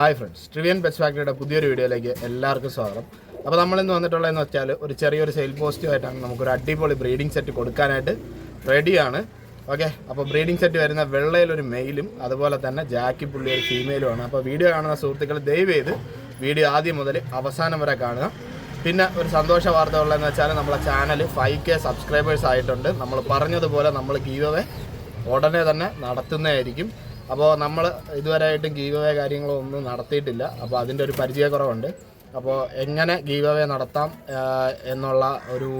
Hi friends ട്രിവിയൻ best ഫാക്ടറിയുടെ പുതിയൊരു വീഡിയോയിലേക്ക് എല്ലാവർക്കും സ്വാഗതം. അപ്പോൾ നമ്മൾ ഇന്ന് വന്നിട്ടുള്ളതെന്ന് വെച്ചാൽ ഒരു ചെറിയൊരു സെയിൽ പോസ്റ്റുമായിട്ടാണ് നമുക്കൊരു അടിപൊളി ബ്രീഡിംഗ് സെറ്റ് കൊടുക്കാനായിട്ട് റെഡിയാണ് ഓക്കെ അപ്പോൾ ബ്രീഡിംഗ് സെറ്റ് വരുന്ന വെള്ളയിലൊരു മെയിലും അതുപോലെ തന്നെ ജാക്കി പുള്ളി ഒരു ഫീമെയിലുമാണ് അപ്പോൾ വീഡിയോ കാണുന്ന സുഹൃത്തുക്കൾ ദയവ് ചെയ്ത് വീഡിയോ ആദ്യം മുതൽ അവസാനം വരെ കാണുക. പിന്നെ ഒരു സന്തോഷ വാർത്ത ഉള്ളതെന്ന് വെച്ചാൽ നമ്മളെ ചാനൽ ഫൈവ് കെ സബ്സ്ക്രൈബേഴ്സ് ആയിട്ടുണ്ട്. നമ്മൾ പറഞ്ഞതുപോലെ നമ്മൾ ഗീവവേ ഉടനെ തന്നെ നടത്തുന്നതായിരിക്കും. അപ്പോൾ നമ്മൾ ഇതുവരെയായിട്ടും ഗീവ് അവേ കാര്യങ്ങളോ ഒന്നും നടത്തിയിട്ടില്ല. അപ്പോൾ അതിന്റെ ഒരു പരിചയക്കുറവുണ്ട്. അപ്പോൾ എങ്ങനെ ഗീവ് അവേ നടത്താം എന്നുള്ള ഒരു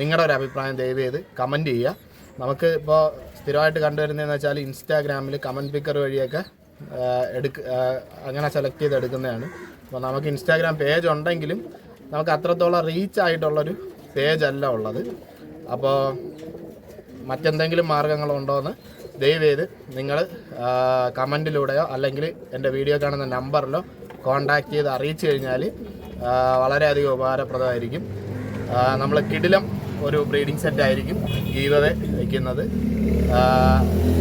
നിങ്ങളുടെ ഒരു അഭിപ്രായം ദയവ് ചെയ്ത് കമന്റ് ചെയ്യുക. നമുക്ക് ഇപ്പോൾ സ്ഥിരമായിട്ട് കണ്ടുവരുന്നതെന്ന് വെച്ചാൽ ഇൻസ്റ്റാഗ്രാമിൽ കമന്റ് പിക്കർ വഴിയൊക്കെ എടുക്ക അങ്ങനെ സെലക്ട് ചെയ്ത് എടുക്കുന്നതാണ്. അപ്പോൾ നമുക്ക് ഇൻസ്റ്റാഗ്രാം പേജ് ഉണ്ടെങ്കിലും നമുക്ക് അത്രത്തോളം റീച്ച് ആയിട്ടുള്ളൊരു പേജ് അല്ല ഉള്ളത്. അപ്പോൾ മറ്റെന്തെങ്കിലും മാർഗങ്ങളുണ്ടോ എന്ന് ദയവേത് നിങ്ങൾ കമന്റിലൂടെയോ അല്ലെങ്കിൽ എന്റെ വീഡിയോ കാണുന്ന നമ്പറിലോ കോണ്ടാക്ട് ചെയ്ത് അറിയിച്ചു കഴിഞ്ഞാൽ വളരെയധികം ഉപകാരപ്രദമായിരിക്കും. നമ്മൾ കിടിലം ഒരു ബ്രീഡിംഗ് സെറ്റ് ആയിരിക്കും ഗീവവേ വയ്ക്കുന്നത്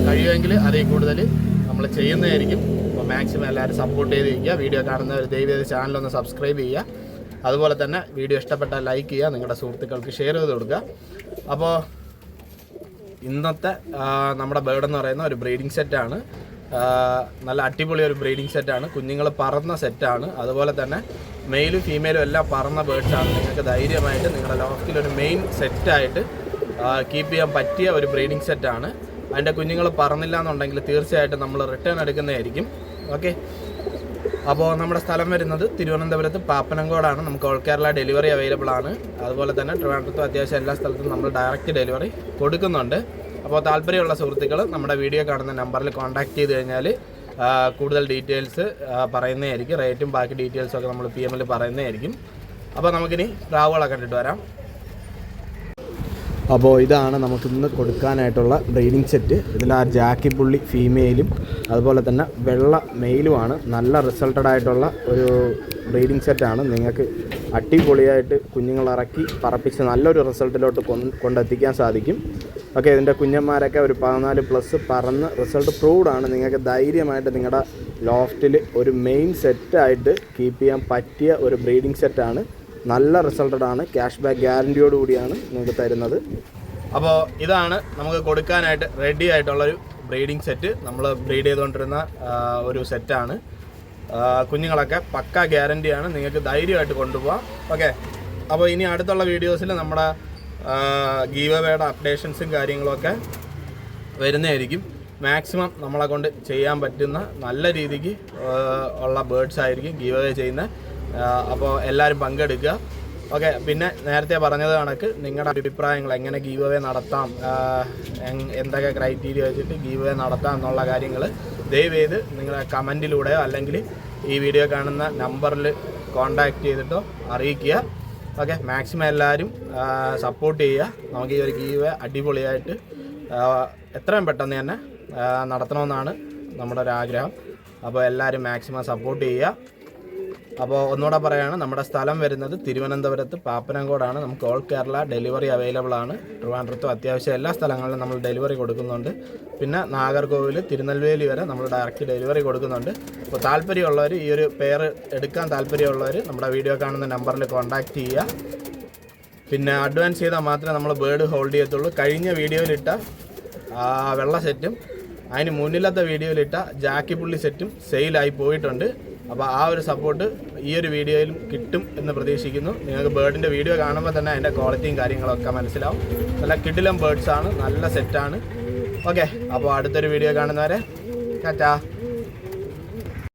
കഴിയുമെങ്കിൽ അതിൽ കൂടുതൽ നമ്മൾ ചെയ്യുന്നതായിരിക്കും. അപ്പോൾ മാക്സിമം എല്ലാവരും സപ്പോർട്ട് ചെയ്ത് ഇരിക്കുക. വീഡിയോ കാണുന്നവർ ദയവേത് ചാനലൊന്ന് സബ്സ്ക്രൈബ് ചെയ്യുക. അതുപോലെ തന്നെ വീഡിയോ ഇഷ്ടപ്പെട്ടാൽ ലൈക്ക് ചെയ്യുക. നിങ്ങളുടെ സുഹൃത്തുക്കൾക്ക് ഷെയർ ചെയ്ത് കൊടുക്കുക. അപ്പോൾ ഇന്നത്തെ നമ്മുടെ ബേർഡ് എന്ന് പറയുന്ന ഒരു ബ്രീഡിംഗ് സെറ്റാണ് നല്ല അടിപൊളി ഒരു ബ്രീഡിംഗ് സെറ്റാണ് കുഞ്ഞുങ്ങൾ പറന്ന സെറ്റാണ് അതുപോലെ തന്നെ മെയിലും ഫീമെയിലും എല്ലാം പറന്ന ബേർഡ്സാണ് നിങ്ങൾക്ക് ധൈര്യമായിട്ട് നിങ്ങളുടെ ലോഫ്റ്റിൽ ഒരു മെയിൻ സെറ്റായിട്ട് കീപ്പ് ചെയ്യാൻ പറ്റിയ ഒരു ബ്രീഡിംഗ് സെറ്റാണ് അതിന്റെ കുഞ്ഞുങ്ങൾ പറന്നില്ല എന്നുണ്ടെങ്കിൽ തീർച്ചയായിട്ടും നമ്മൾ റിട്ടേൺ എടുക്കുന്നതായിരിക്കും. ഓക്കെ അപ്പോൾ നമ്മുടെ സ്ഥലം വരുന്നത് തിരുവനന്തപുരത്ത് പാപ്പനംകോടാണ്. നമുക്ക് ഓൾ കേരള ഡെലിവറി അവൈലബിൾ ആണ്. അതുപോലെ തന്നെ ട്രിവാൻഡ്രത്തും അത്യാവശ്യം എല്ലാ സ്ഥലത്തും നമ്മൾ ഡയറക്റ്റ് ഡെലിവറി കൊടുക്കുന്നുണ്ട്. അപ്പോൾ താല്പര്യമുള്ള സുഹൃത്തുക്കൾ നമ്മുടെ വീഡിയോ കാണുന്ന നമ്പറിൽ കോൺടാക്ട് ചെയ്ത് കഴിഞ്ഞാൽ കൂടുതൽ ഡീറ്റെയിൽസ് പറയുന്നതായിരിക്കും. റേറ്റും ബാക്കി ഡീറ്റെയിൽസും ഒക്കെ നമ്മൾ പി എമ്മിൽ പറയുന്നതായിരിക്കും. അപ്പോൾ നമുക്കിനി പ്രാവുകളൊക്കെ കണ്ടിട്ട് വരാം. അപ്പോൾ ഇതാണ് നമുക്ക് ഇന്ന് കൊടുക്കാനായിട്ടുള്ള ബ്രീഡിംഗ് സെറ്റ്. ഇതിൽ ആ ജാക്കി പുള്ളി ഫീമെയിലും അതുപോലെ തന്നെ വെള്ള മെയിലുമാണ് നല്ല റിസൾട്ടഡ് ആയിട്ടുള്ള ഒരു ബ്രീഡിംഗ് സെറ്റാണ് നിങ്ങൾക്ക് അടിപൊളിയായിട്ട് കുഞ്ഞുങ്ങളിറക്കി പറപ്പിച്ച് നല്ലൊരു റിസൾട്ടിലോട്ട് കൊണ്ടെത്തിക്കാൻ സാധിക്കും. ഓക്കെ ഇതിന്റെ കുഞ്ഞന്മാരൊക്കെ ഒരു പതിനാല് പ്ലസ് പറന്ന് റിസൾട്ട് പ്രൂവ്ഡ് ആണ്. നിങ്ങൾക്ക് ധൈര്യമായിട്ട് നിങ്ങളുടെ ലോഫ്റ്റിൽ ഒരു മെയിൻ സെറ്റായിട്ട് കീപ്പ് ചെയ്യാൻ പറ്റിയ ഒരു ബ്രീഡിംഗ് സെറ്റാണ് നല്ല റിസൾട്ടഡ് ആണ്. ക്യാഷ് ബാക്ക് ഗ്യാരണ്ടിയോട് കൂടിയാണ് നിങ്ങൾക്ക് തരുന്നത്. അപ്പോൾ ഇതാണ് നമുക്ക് കൊടുക്കാനായിട്ട് റെഡി ആയിട്ടുള്ളൊരു ബ്രീഡിംഗ് സെറ്റ് നമ്മൾ ബ്രീഡ് ചെയ്തുകൊണ്ടിരുന്ന ഒരു സെറ്റാണ് കുഞ്ഞുങ്ങളൊക്കെ പക്ക ഗ്യാരണ്ടിയാണ് നിങ്ങൾക്ക് ധൈര്യമായിട്ട് കൊണ്ടുപോകാം ഓക്കെ അപ്പോൾ ഇനി അടുത്തുള്ള വീഡിയോസിൽ നമ്മുടെ ഗീവവേയുടെ അപ്ഡേഷൻസും കാര്യങ്ങളൊക്കെ വരുന്നതായിരിക്കും. മാക്സിമം നമ്മളെ കൊണ്ട് ചെയ്യാൻ പറ്റുന്ന നല്ല രീതിക്ക് ഉള്ള ബേർഡ്സ് ആയിരിക്കും ഗീവവേ ചെയ്യുന്നത്. അപ്പോൾ എല്ലാവരും പങ്കെടുക്കുക. ഓക്കെ പിന്നെ നേരത്തെ പറഞ്ഞത് കണക്ക് നിങ്ങളുടെ അഭിപ്രായങ്ങൾ എങ്ങനെ ഗീവ് അവേ നടത്താം എന്തൊക്കെ ക്രൈറ്റീരിയ വെച്ചിട്ട് ഗീവ് അവേ നടത്താം എന്നുള്ള കാര്യങ്ങൾ ദയവേത് നിങ്ങളുടെ കമന്റിലൂടെയോ അല്ലെങ്കിൽ ഈ വീഡിയോ കാണുന്ന നമ്പറിൽ കോൺടാക്റ്റ് ചെയ്തിട്ടോ അറിയിക്കുക. ഓക്കെ മാക്സിമം എല്ലാവരും സപ്പോർട്ട് ചെയ്യുക. നമുക്ക് ഈ ഒരു ഗീവ് അടിപൊളിയായിട്ട് എത്രയും പെട്ടെന്ന് തന്നെ നടത്തണമെന്നാണ് നമ്മുടെ ഒരു ആഗ്രഹം. അപ്പോൾ എല്ലാവരും മാക്സിമം സപ്പോർട്ട് ചെയ്യുക. അപ്പോൾ ഒന്നുകൂടെ പറയുകയാണ് നമ്മുടെ സ്ഥലം വരുന്നത് തിരുവനന്തപുരത്ത് പാപ്പനംകോടാണ്. നമുക്ക് ഓൾ കേരള ഡെലിവറി അവൈലബിൾ ആണ്. ട്രിവാൻഡ്രത്തും അത്യാവശ്യം എല്ലാ സ്ഥലങ്ങളിലും നമ്മൾ ഡെലിവറി കൊടുക്കുന്നുണ്ട്. പിന്നെ നാഗർകോവിൽ തിരുനെൽവേലി വരെ നമ്മൾ ഡയറക്റ്റ് ഡെലിവറി കൊടുക്കുന്നുണ്ട്. അപ്പോൾ താല്പര്യമുള്ളവർ ഈ ഒരു പേര് എടുക്കാൻ താല്പര്യമുള്ളവർ നമ്മുടെ വീഡിയോ കാണുന്ന നമ്പറിൽ കോൺടാക്റ്റ് ചെയ്യുക. പിന്നെ അഡ്വാൻസ് ചെയ്താൽ മാത്രമേ നമ്മൾ ബേർഡ് ഹോൾഡ് ചെയ്യത്തുള്ളൂ. കഴിഞ്ഞ വീഡിയോയിലിട്ട വെള്ള സെറ്റും അതിന് മുന്നിലത്തെ വീഡിയോയിലിട്ട ജാക്കി പുള്ളി സെറ്റും സെയിലായി പോയിട്ടുണ്ട്. അപ്പോൾ ആ ഒരു സപ്പോർട്ട് ഈ ഒരു വീഡിയോയിലും കിട്ടും എന്ന് പ്രതീക്ഷിക്കുന്നു. നിങ്ങൾക്ക് ബേർഡിന്റെ വീഡിയോ കാണുമ്പോൾ തന്നെ അതിന്റെ ക്വാളിറ്റിയും കാര്യങ്ങളൊക്കെ മനസ്സിലാവും. നല്ല കിടിലം ബേർഡ്സ് ആണ് നല്ല സെറ്റാണ് ഓക്കെ അപ്പോൾ അടുത്തൊരു വീഡിയോ കാണുന്നവരെ ടാറ്റാ.